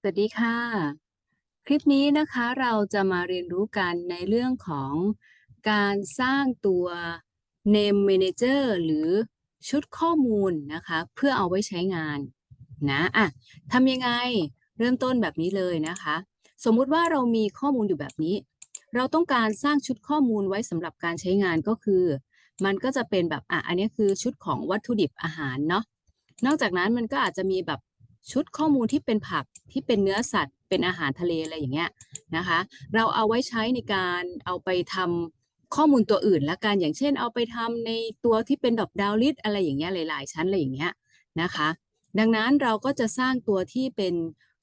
สวัสดีค่ะ คลิปนี้นะคะเราจะมาเรียนรู้กันในเรื่องของการสร้างตัว Name Manager หรือชุดข้อมูลนะคะ เพื่อเอาไว้ใช้งานนะอะทำยังไงเริ่มต้นแบบนี้เลยนะคะ สมมุติว่าเรามีข้อมูลอยู่แบบนี้ เราต้องการสร้างชุดข้อมูลไว้สำหรับการใช้งานก็คือ มันก็จะเป็นแบบอะอันนี้คือชุดของวัตถุดิบอาหารเนาะนอกจากนั้นมันก็อาจจะมีแบบ ชุดข้อมูลที่เป็นผักที่เป็นเนื้อสัตว์ เป็นอาหารทะเลอะไรอย่างเงี้ยนะคะ เราเอาไว้ใช้ในการเอาไปทำข้อมูลตัวอื่นละกันอย่างเช่น เอาไปทำในตัวที่เป็นดอกดาวลิสอะไรอย่างเงี้ยหลาย ๆ ชั้นอะไรอย่างเงี้ยนะคะ ดังนั้นเราก็จะสร้างตัวที่เป็น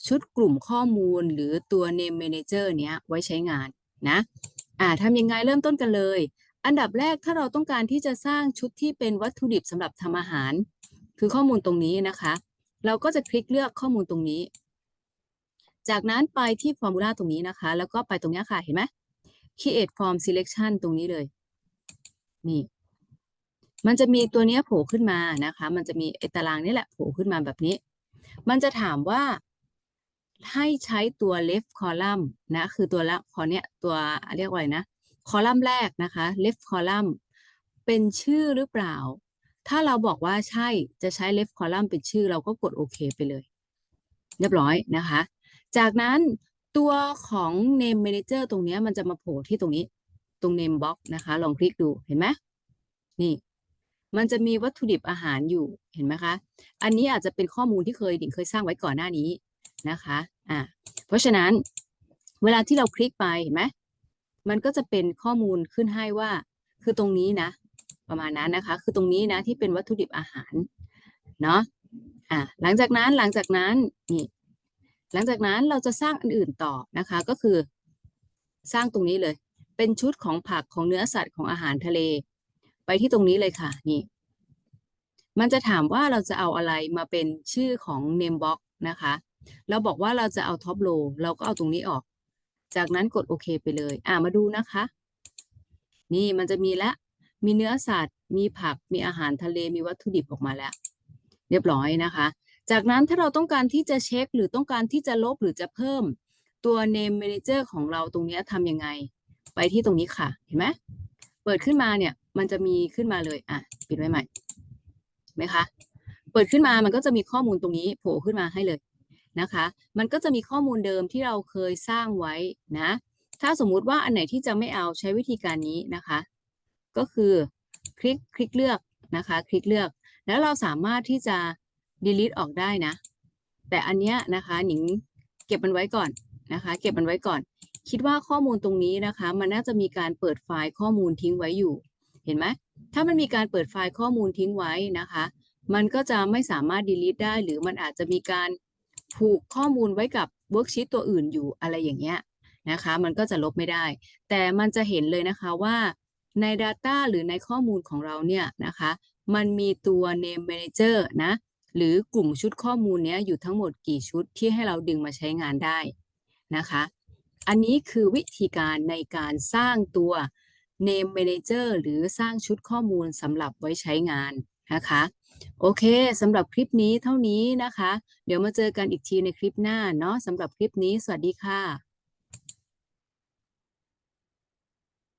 ชุดกลุ่มข้อมูลหรือตัว name manager เนี้ยไว้ใช้งานนะอ่าทำยังไงเริ่มต้นกันเลย อันดับแรกถ้าเราต้องการที่จะสร้างชุดที่เป็นวัตถุดิบสำหรับทำอาหาร คือข้อมูลตรงนี้นะคะ เราก็จะคลิกเลือกข้อมูลตรงนี้ จากนั้นไปที่ formula ตรงนี้นะคะ แล้วก็ไปตรงนี้ค่ะ เห็นไหม create form selection ตรงนี้เลย นี่ มันจะมีตัวเนี้ยโผล่ขึ้นมานะคะ มันจะมีไอ้ตารางนี่แหละโผล่ขึ้นมาแบบนี้ มันจะถามว่าให้ใช้ตัว left column นะ คือตัวละคอเนี้ยตัวเรียกว่าอะไรนะ คอลัมน์แรกนะคะ left column เป็นชื่อหรือเปล่า ถ้าเราบอกว่าใช่จะใช้ left column เป็นชื่อ เราก็กดโอเคไปเลย เรียบร้อยนะคะ จากนั้นตัวของ name manager ตรงนี้มันจะมาโผล่ที่ตรงนี้ตรง name box นะคะ ลองคลิกดูเห็นไหมนี่ มันจะมีวัตถุดิบอาหารอยู่เห็นไหมคะ อันนี้อาจจะเป็นข้อมูลที่เคยดิ่งเคยสร้างไว้ก่อนหน้านี้นะคะอ่าเพราะฉะนั้นเวลาที่เราคลิกไปเห็นไหมมันก็จะเป็นข้อมูลขึ้นให้ว่า คือตรงนี้นะ ประมาณนั้นนะคะ คือตรงนี้นะที่เป็นวัตถุดิบอาหารเนาะอ่าหลังจากนั้นหลังจากนั้นนี่หลังจากนั้นเราจะสร้างอันอื่นต่อนะคะก็คือ สร้างตรงนี้เลย เป็นชุดของผักของเนื้อสัตว์ของอาหารทะเล ไปที่ตรงนี้เลยค่ะนี่มันจะถามว่าเราจะเอาอะไรมาเป็นชื่อของ name box นะคะ เราบอกว่าเราจะเอา top row เราก็เอาตรงนี้ออก จากนั้นกดโอเคไปเลย อ่ามาดูนะคะ นี่มันจะมีละ มีเนื้อสัตว์ มีผัก มีอาหารทะเล มีวัตถุดิบออกมาแล้ว เรียบร้อยนะคะ จากนั้นถ้าเราต้องการที่จะเช็ค หรือต้องการที่จะลบหรือจะเพิ่มตัว name manager ของเราตรงนี้ทำยังไง ไปที่ตรงนี้ค่ะ เห็นไหมเปิดขึ้นมาเนี่ยมันจะมีขึ้นมาเลยอะปิดไว้ใหม่ไหมคะเปิดขึ้นมามันก็จะมีข้อมูลตรงนี้โผล่ขึ้นมาให้เลยนะคะ มันก็จะมีข้อมูลเดิมที่เราเคยสร้างไว้นะ ถ้าสมมุติว่าอันไหนที่จะไม่เอาใช้วิธีการนี้นะคะ ก็คือคลิกคลิกเลือกนะคะ คลิกเลือก แล้วเราสามารถที่จะ delete ออกได้นะ แต่อันเนี้ยนะคะหนิงเก็บมันไว้ก่อนนะคะ เก็บมันไว้ก่อน คิดว่าข้อมูลตรงนี้นะคะ มันน่าจะมีการเปิดไฟล์ข้อมูลทิ้งไว้อยู่ เห็นไหมถ้ามันมีการเปิดไฟล์ข้อมูลทิ้งไว้นะคะ มันก็จะไม่สามารถ delete ได้ หรือมันอาจจะมีการผูกข้อมูลไว้กับ worksheet ตัวอื่นอยู่อะไรอย่างเงี้ยนะคะ มันก็จะลบไม่ได้ แต่มันจะเห็นเลยนะคะว่า ใน Data หรือในข้อมูลของเราเนี่ยนะคะ มันมีตัว Name Manager นะ หรือกลุ่มชุดข้อมูลเนี้ยอยู่ทั้งหมดกี่ชุดที่ให้เราดึงมาใช้งานได้นะคะ อันนี้คือวิธีการในการสร้างตัว Name Manager หรือสร้างชุดข้อมูลสำหรับไว้ใช้งานนะคะ โอเคสำหรับคลิปนี้เท่านี้นะคะ เดี๋ยวมาเจอกันอีกทีในคลิปหน้าเนาะสำหรับคลิปนี้ สวัสดีค่ะ